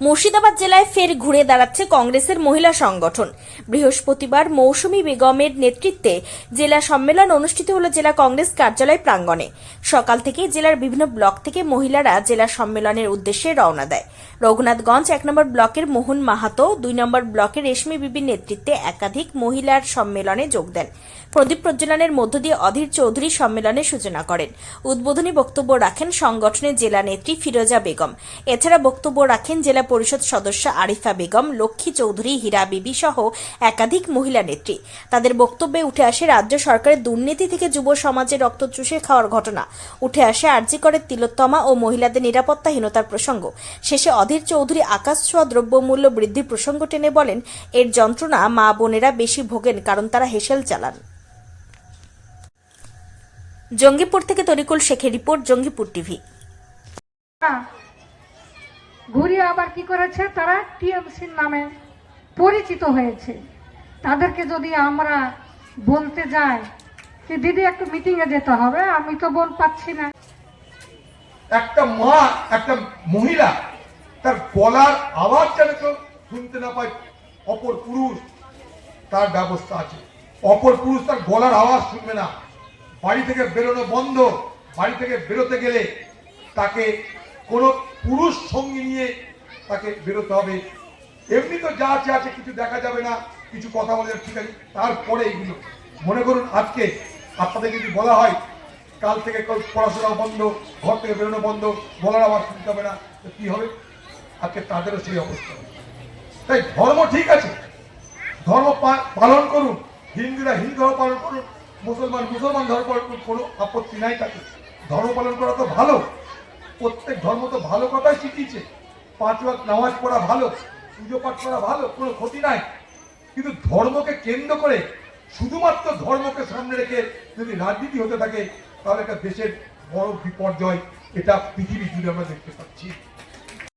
মুর্শিদাবাদ জেলায় ফের ঘুরে দাঁড়াচ্ছে কংগ্রেসের মহিলা সংগঠন। বৃহস্পতিবার মৌসুমী বেগমের নেতৃত্বে জেলা সম্মেলন অনুষ্ঠিত হল জেলা কংগ্রেস কার্যালয় প্রাঙ্গণে। সকাল থেকে জেলার বিভিন্ন ব্লক থেকে মহিলারা জেলা সম্মেলনের উদ্দেশ্যে রওনা দেয়। রঘুনাথগঞ্জ এক নম্বর ব্লকের মোহন মাহাতো, দুই নম্বর ব্লকের রেশমি বিবির নেতৃত্বে একাধিক মহিলার সম্মেলনে যোগ দেন। প্রদীপ প্রজ্বলনের মধ্য দিয়ে অধীর চৌধুরী সম্মেলনের সূচনা করেন। উদ্বোধনী বক্তব্য রাখেন সংগঠনের জেলা নেত্রী ফিরোজা বেগম। এছাড়া বক্তব্য রাখেন জেলা পরিষদ সদস্য আরিফা বেগম, লক্ষ্মী চৌধুরী, হীরা বিবি সহ একাধিক মহিলা নেত্রী। তাদের বক্তব্যে উঠে আসে রাজ্য সরকারের দুর্নীতি থেকে যুব সমাজে রক্ত চুষে খাওয়ার ঘটনা। উঠে আসে আর্জি করে তিলোত্তমা ও মহিলাদের নিরাপত্তাহীনতার প্রসঙ্গ। শেষে অধীর চৌধুরী আকাশ ছোঁয়া দ্রব্যমূল্য বৃদ্ধির প্রসঙ্গ টেনে বলেন, এর যন্ত্রণা মা বোনেরা বেশি ভোগেন কারণ তারা হেসেল চালান। জঙ্গিপুর থেকে তরিকুল শেখের রিপোর্ট, জঙ্গিপুর টিভি। ঘুরিয়ে আবার কি করেছে? তারা টিএমসির নামে পরিচিত হয়েছে। তাদেরকে যদি আমরা বলতে যাই যে, দিদি, একটু মিটিংয়ে যেতে হবে, আমি তো বোন পাচ্ছি না। একটা মা একটা মহিলা তার গলার আওয়াজ যেন কেউ শুনতে না পায়। অপর পুরুষ তার ব্যবস্থা আছে। অপর পুরুষ তার গলার আওয়াজ শুনবে না। বাড়ি থেকে বেরোনো বন্ধ। বাড়ি থেকে বেরোতে গেলে তাকে কোনো পুরুষ সঙ্গী নিয়ে তাকে বেরোতে হবে। এমনি তো যা আছে আছে, কিছু দেখা যাবে না, কিছু কথা বলে ঠিক আছে। তারপরে এইগুলো মনে করুন আজকে আপনাদের যদি বলা হয়, কাল থেকে পড়াশোনা বন্ধ, ঘর থেকে বেরোনো বন্ধ, বলার আবার শুনতে হবে না, তো কি হবে? আজকে তাদেরও সেই অবস্থা। তাই ধর্ম ঠিক আছে। ধর্ম পালন করুন। হিন্দুরা হিন্দু ধর্ম পালন করুন, মুসলমান মুসলমান ধর্ম পালন করুন, কোনো আপত্তি নাই তাকে ধর্ম পালন করা তো ভালো। প্রত্যেক ধর্ম তো ভালো কথাই শিখিয়েছে। পাঁচ ওয়াক্ত নামাজ পড়া ভালো, পুজো পাঠ করা ভালো, কোনো ক্ষতি নাই। কিন্তু ধর্মকে কেন্দ্র করে শুধুমাত্র ধর্মকে সামনে রেখে যদি রাজনীতি হতে থাকে, তাহলে একটা দেশের বড় বিপর্যয়, এটা পৃথিবী জুড়ে আমরা দেখতে পাচ্ছি।